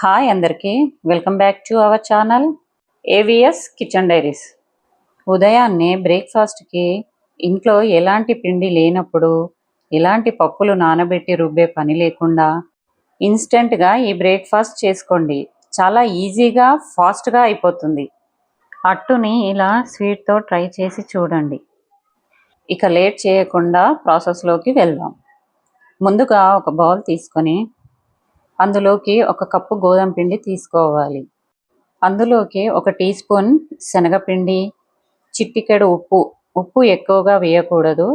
Hi అందరికీ. Welcome back to our channel AVS kitchen diaries ఉదయాన్నే బ్రేక్ఫాస్ట్కి ఇంట్లో ఎలాంటి పిండి లేనప్పుడు ఎలాంటి పప్పులు నానబెట్టి రుబ్బే పని లేకుండా ఇన్స్టెంట్గా ఈ బ్రేక్ఫాస్ట్ చేసుకోండి. చాలా ఈజీగా ఫాస్ట్గా అయిపోతుంది. అట్టుని ఇలా స్వీట్తో ట్రై చేసి చూడండి. ఇక లేట్ చేయకుండా ప్రాసెస్లోకి వెళ్దాం. ముందుగా ఒక బౌల్ తీసుకొని అందులోకి ఒక కప్పు గోధుమ పిండి తీసుకోవాలి. అందులోకి ఒక టీ స్పూన్ శనగపిండి చిట్టికెడు ఉప్పు. ఉప్పు ఎక్కువగా వేయకూడదు.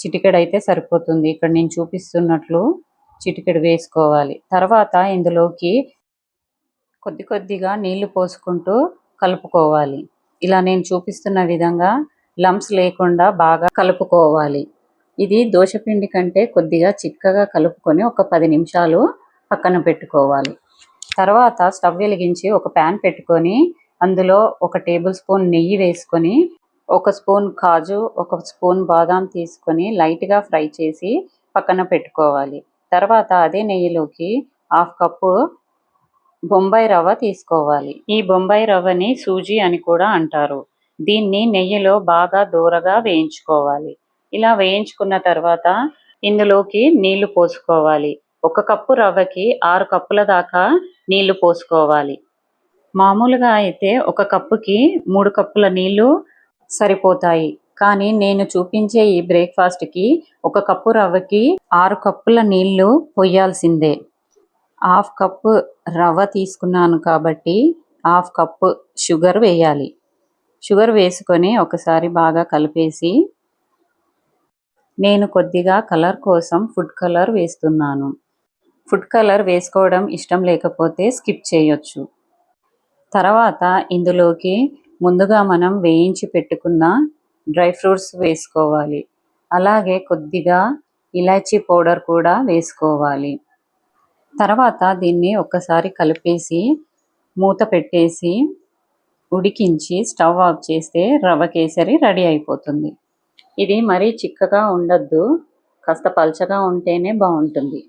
చిటికెడు అయితే సరిపోతుంది. ఇక్కడ నేను చూపిస్తున్నట్లు చిటికెడు వేసుకోవాలి. తర్వాత ఇందులోకి కొద్ది కొద్దిగా నీళ్ళు పోసుకుంటూ కలుపుకోవాలి. ఇలా నేను చూపిస్తున్న విధంగా లంప్స్ లేకుండా బాగా కలుపుకోవాలి. ఇది దోశపిండి కంటే కొద్దిగా చిక్కగా కలుపుకొని ఒక పది నిమిషాలు పక్కన పెట్టుకోవాలి. తర్వాత స్టవ్ వెలిగించి ఒక ప్యాన్ పెట్టుకొని అందులో ఒక టేబుల్ స్పూన్ నెయ్యి వేసుకొని ఒక స్పూన్ కాజు ఒక స్పూన్ బాదాం తీసుకొని లైట్గా ఫ్రై చేసి పక్కన పెట్టుకోవాలి. తర్వాత అదే నెయ్యిలోకి హాఫ్ కప్పు బొంబాయి రవ్వ తీసుకోవాలి. ఈ బొంబాయి రవ్వని సూజీ అని కూడా అంటారు. దీన్ని నెయ్యిలో బాగా దూరగా వేయించుకోవాలి. ఇలా వేయించుకున్న తర్వాత ఇందులోకి నీళ్ళు పోసుకోవాలి. ఒక కప్పు రవ్వకి ఆరు కప్పుల దాకా నీళ్ళు పోసుకోవాలి. మామూలుగా అయితే ఒక కప్పుకి మూడు కప్పుల నీళ్ళు సరిపోతాయి. కానీ నేను చూపించే ఈ బ్రేక్ఫాస్ట్కి ఒక కప్పు రవ్వకి ఆరు కప్పుల నీళ్ళు పొయ్యాల్సిందే హాఫ్ కప్పు రవ్వ తీసుకున్నాను కాబట్టి హాఫ్ కప్పు షుగర్ వేయాలి. షుగర్ వేసుకొని ఒకసారి బాగా కలిపేసి నేను కొద్దిగా కలర్ కోసం ఫుడ్ కలర్ వేస్తున్నాను. ఫుడ్ కలర్ వేసుకోవడం ఇష్టం లేకపోతే స్కిప్ చేయొచ్చు. తర్వాత ఇందులోకి ముందుగా మనం వేయించి పెట్టుకున్న డ్రై ఫ్రూట్స్ వేసుకోవాలి. అలాగే కొద్దిగా ఇలాచీ పౌడర్ కూడా వేసుకోవాలి. తర్వాత దీన్ని ఒక్కసారి కలిపేసి మూత పెట్టేసి ఉడికించి స్టవ్ ఆఫ్ చేస్తే రవ్వ కేసరి రెడీ అయిపోతుంది. ఇది మరీ చిక్కగా ఉండద్దు కాస్త పల్చగా ఉంటేనే బాగుంటుంది.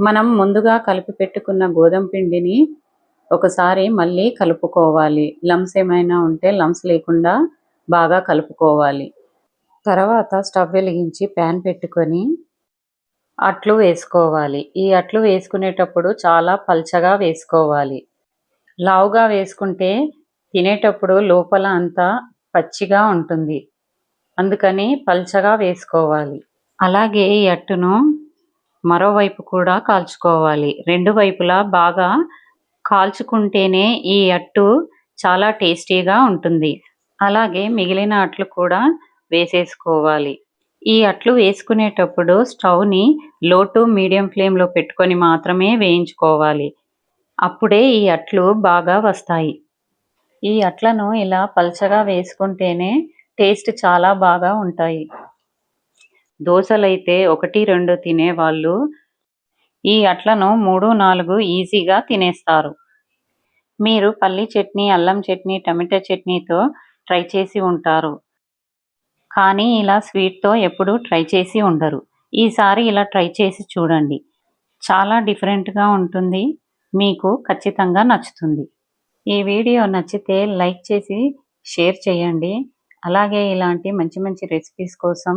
మనం ముందుగా కలిపి పెట్టుకున్న గోధుమ పిండిని ఒకసారి మళ్ళీ కలుపుకోవాలి. లమ్స్ ఏమైనా ఉంటే లమ్స్ లేకుండా బాగా కలుపుకోవాలి. తర్వాత స్టవ్ వెలిగించి ప్యాన్ పెట్టుకొని అట్లు వేసుకోవాలి. ఈ అట్లు వేసుకునేటప్పుడు చాలా పల్చగా వేసుకోవాలి. లావుగా వేసుకుంటే తినేటప్పుడు లోపల అంతా పచ్చిగా ఉంటుంది. అందుకని పల్చగా వేసుకోవాలి. అలాగే ఈ అట్టును మరోవైపు కూడా కాల్చుకోవాలి. రెండు వైపులా బాగా కాల్చుకుంటేనే ఈ అట్టు చాలా టేస్టీగా ఉంటుంది. అలాగే మిగిలిన అట్లు కూడా వేసేసుకోవాలి. ఈ అట్లు వేసుకునేటప్పుడు స్టవ్ని లో టు మీడియం ఫ్లేమ్లో పెట్టుకొని మాత్రమే వేయించుకోవాలి. అప్పుడే ఈ అట్లు బాగా వస్తాయి. ఈ అట్లను ఇలా పల్చగా వేసుకుంటేనే టేస్ట్ చాలా బాగా ఉంటాయి. దోశలైతే ఒకటి రెండు తినేవాళ్ళు. ఈ అట్లను మూడు నాలుగు ఈజీగా తినేస్తారు. మీరు పల్లి చట్నీ అల్లం చట్నీ టమాటా చట్నీతో ట్రై చేసి ఉంటారు. కానీ ఇలా స్వీట్తో ఎప్పుడూ ట్రై చేసి ఉండరు. ఈసారి ఇలా ట్రై చేసి చూడండి. చాలా డిఫరెంట్గా ఉంటుంది. మీకు ఖచ్చితంగా నచ్చుతుంది. ఈ వీడియో నచ్చితే లైక్ చేసి షేర్ చేయండి. అలాగే ఇలాంటి మంచి మంచి రెసిపీస్ కోసం